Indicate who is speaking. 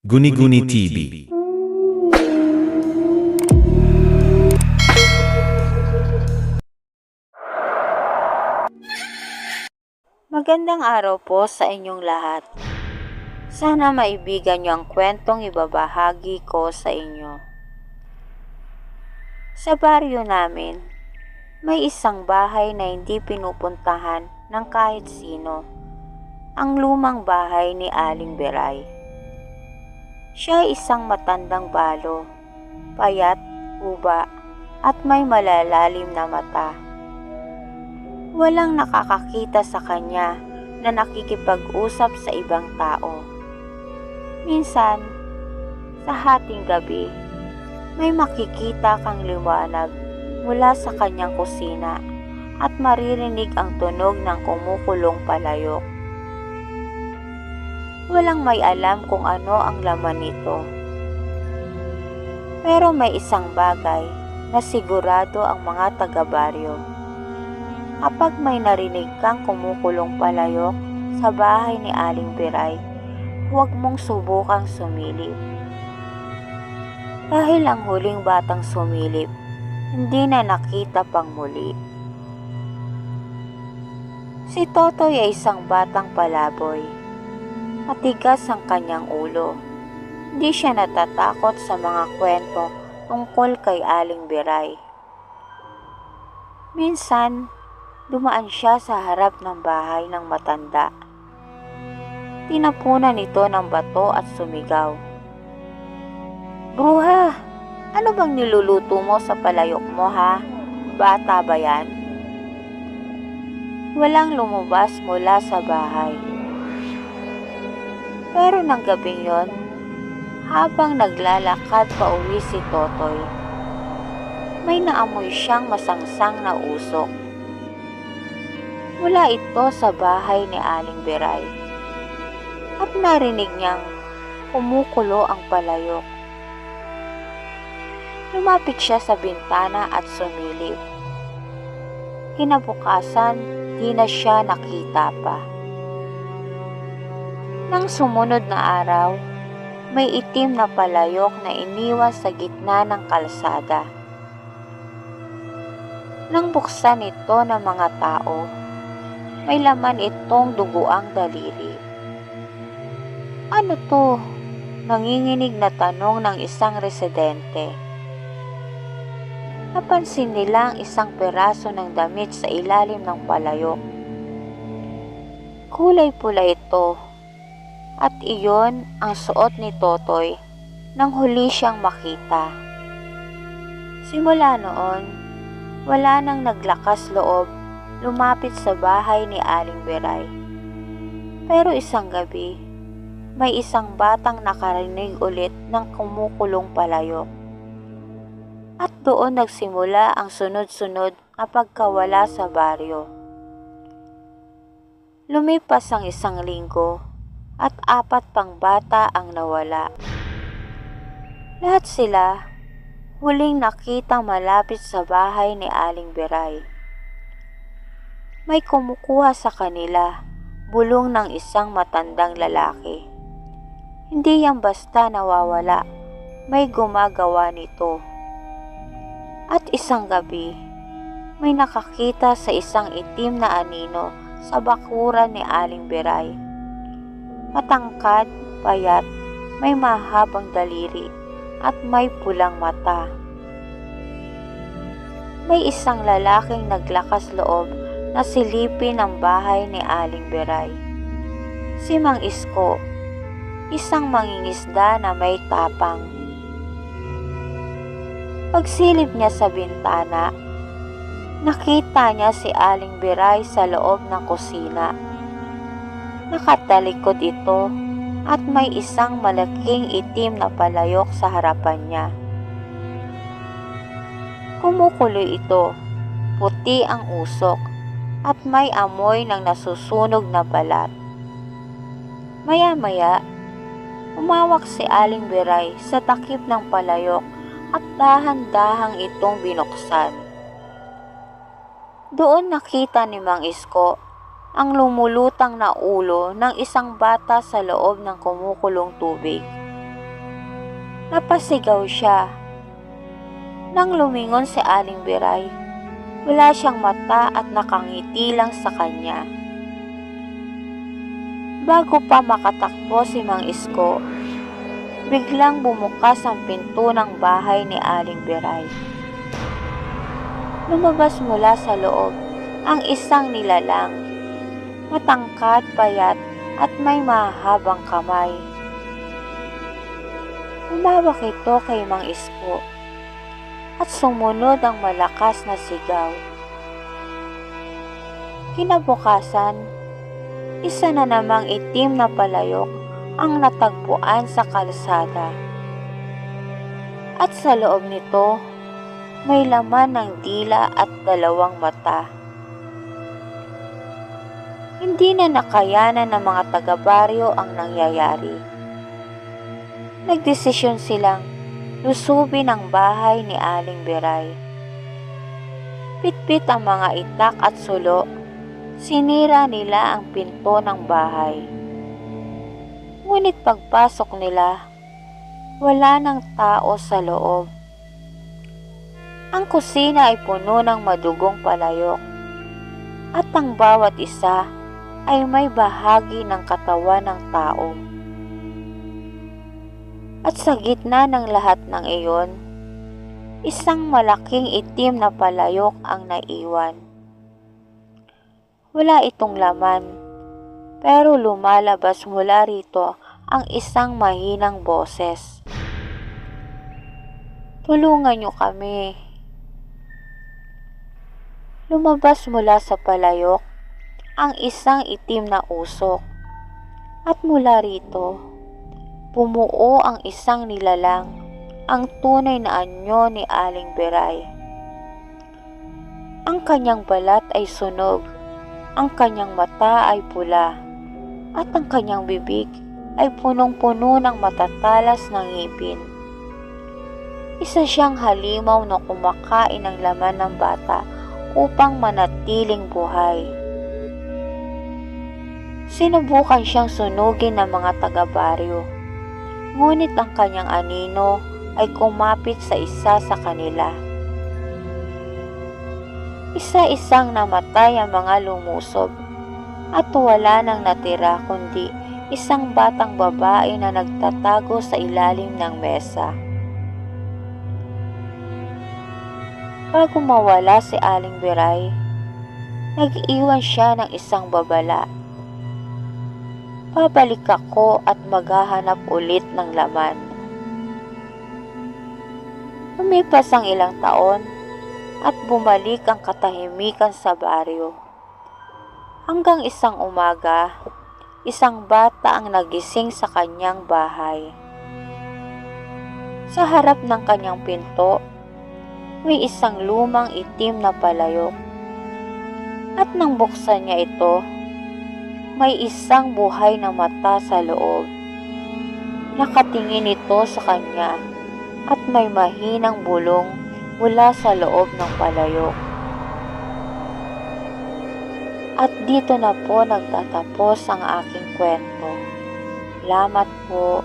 Speaker 1: Guni-Guni TV.
Speaker 2: Magandang araw po sa inyong lahat. Sana maibigan niyo ang kwentong ibabahagi ko sa inyo. Sa baryo namin, may isang bahay na hindi pinupuntahan ng kahit sino. Ang lumang bahay ni Aling Beray. Siya ay isang matandang balo, payat, uba, at may malalalim na mata. Walang nakakakita sa kanya na nakikipag-usap sa ibang tao. Minsan, sa hating gabi, may makikita kang liwanag mula sa kanyang kusina at maririnig ang tunog ng kumukulong palayok. Walang may alam kung ano ang laman nito. Pero may isang bagay na sigurado ang mga taga-baryo. Kapag may narinig kang kumukulong palayok sa bahay ni Aling Biray, huwag mong subukang sumilip. Dahil ang huling batang sumilip, hindi na nakita pang muli. Si Totoy ay isang batang palaboy. Matigas ang kanyang ulo. Hindi siya natatakot sa mga kwento tungkol kay Aling Biray. Minsan, dumaan siya sa harap ng bahay ng matanda. Tinapunan ito ng bato at sumigaw. Bruha, ano bang niluluto mo sa palayok mo ha? Bata ba yan? Walang lumabas mula sa bahay. Pero ng gabing yon, habang naglalakad pa uwi si Totoy, may naamoy siyang masangsang na usok. Mula ito sa bahay ni Aling Beray. At narinig niyang kumukulo ang palayok. Lumapit siya sa bintana at sumilip. Kinabukasan, di na siya nakita pa. Nang sumunod na araw, may itim na palayok na iniwan sa gitna ng kalsada. Nang buksan ito ng mga tao, may laman itong duguang daliri. Ano to? Nanginginig na tanong ng isang residente. Napansin nila ang isang peraso ng damit sa ilalim ng palayok. Kulay pula ito at iyon ang suot ni Totoy nang huli siyang makita. Simula noon, wala nang naglakas loob lumapit sa bahay ni Aling Beray. Pero isang gabi, may isang batang nakarinig ulit ng kumukulong palayok. At doon nagsimula ang sunod-sunod na pagkawala sa baryo. Lumipas ang isang linggo at apat pang bata ang nawala. Lahat sila huling nakita malapit sa bahay ni Aling Beray. May kumukuha sa kanila bulong ng isang matandang lalaki. Hindi yan basta nawawala, may gumagawa nito. At isang gabi, may nakakita sa isang itim na anino sa bakuran ni Aling Beray. Matangkad, payat, may mahabang daliri at may pulang mata. May isang lalaking naglakas loob na silipin ang bahay ni Aling Beray. Si Mang Isko, isang mangingisda na may tapang. Pagsilip niya sa bintana, nakita niya si Aling Beray sa loob ng kusina. Nakatalikod ito at may isang malaking itim na palayok sa harapan niya. Kumukuloy ito, puti ang usok at may amoy ng nasusunog na balat. Maya-maya, umawak si Aling Beray sa takip ng palayok at dahan-dahang itong binuksan. Doon nakita ni Mang Isko ang lumulutang na ulo ng isang bata sa loob ng kumukulong tubig. Napasigaw siya. Nang lumingon si Aling Biray, wala siyang mata at nakangiti lang sa kanya. Bago pa makatakbo si Mang Isko, biglang bumukas ang pinto ng bahay ni Aling Biray. Lumabas mula sa loob ang isang nilalang, matangkad, payat at may mahabang kamay. Umawak ito kay Mang Isko at sumunod ang malakas na sigaw. Kinabukasan, isa na namang itim na palayok ang natagpuan sa kalsada. At sa loob nito, may laman ng dila at dalawang mata. Hindi na nakayanan ng mga taga-baryo ang nangyayari. Nagdesisyon silang lusubin ang bahay ni Aling Biray. Pitpit ang mga itak at sulo, sinira nila ang pinto ng bahay. Ngunit pagpasok nila, wala ng tao sa loob. Ang kusina ay puno ng madugong palayok at ang bawat isa ay may bahagi ng katawan ng tao. At sa gitna ng lahat ng iyon, isang malaking itim na palayok ang naiwan. Wala itong laman, pero lumalabas mula rito ang isang mahinang boses. Tulungan niyo kami. Lumabas mula sa palayok ang isang itim na usok. At mula rito, bumuo ang isang nilalang, ang tunay na anyo ni Aling Beray. Ang kanyang balat ay sunog, ang kanyang mata ay pula, at ang kanyang bibig ay punong-puno ng matatalas ng ngipin. Isa siyang halimaw na kumakain ng laman ng bata upang manatiling buhay. Sinubukan siyang sunugin ng mga taga-baryo. Ngunit ang kanyang anino ay kumapit sa isa sa kanila. Isa-isang namatay ang mga lumusob at wala nang natira kundi isang batang babae na nagtatago sa ilalim ng mesa. Bago mawala si Aling Biray, nag-iwan siya ng isang babala. Babalik ako at maghahanap ulit ng laman. Lumipas ang ilang taon at bumalik ang katahimikan sa baryo. Hanggang isang umaga, isang bata ang nagising sa kanyang bahay. Sa harap ng kanyang pinto, may isang lumang itim na palayok. At nang buksan niya ito, may isang buhay na mata sa loob. Nakatingin ito sa kanya at may mahinang bulong mula sa loob ng palayok. At dito na po nagtatapos ang aking kwento. Salamat po.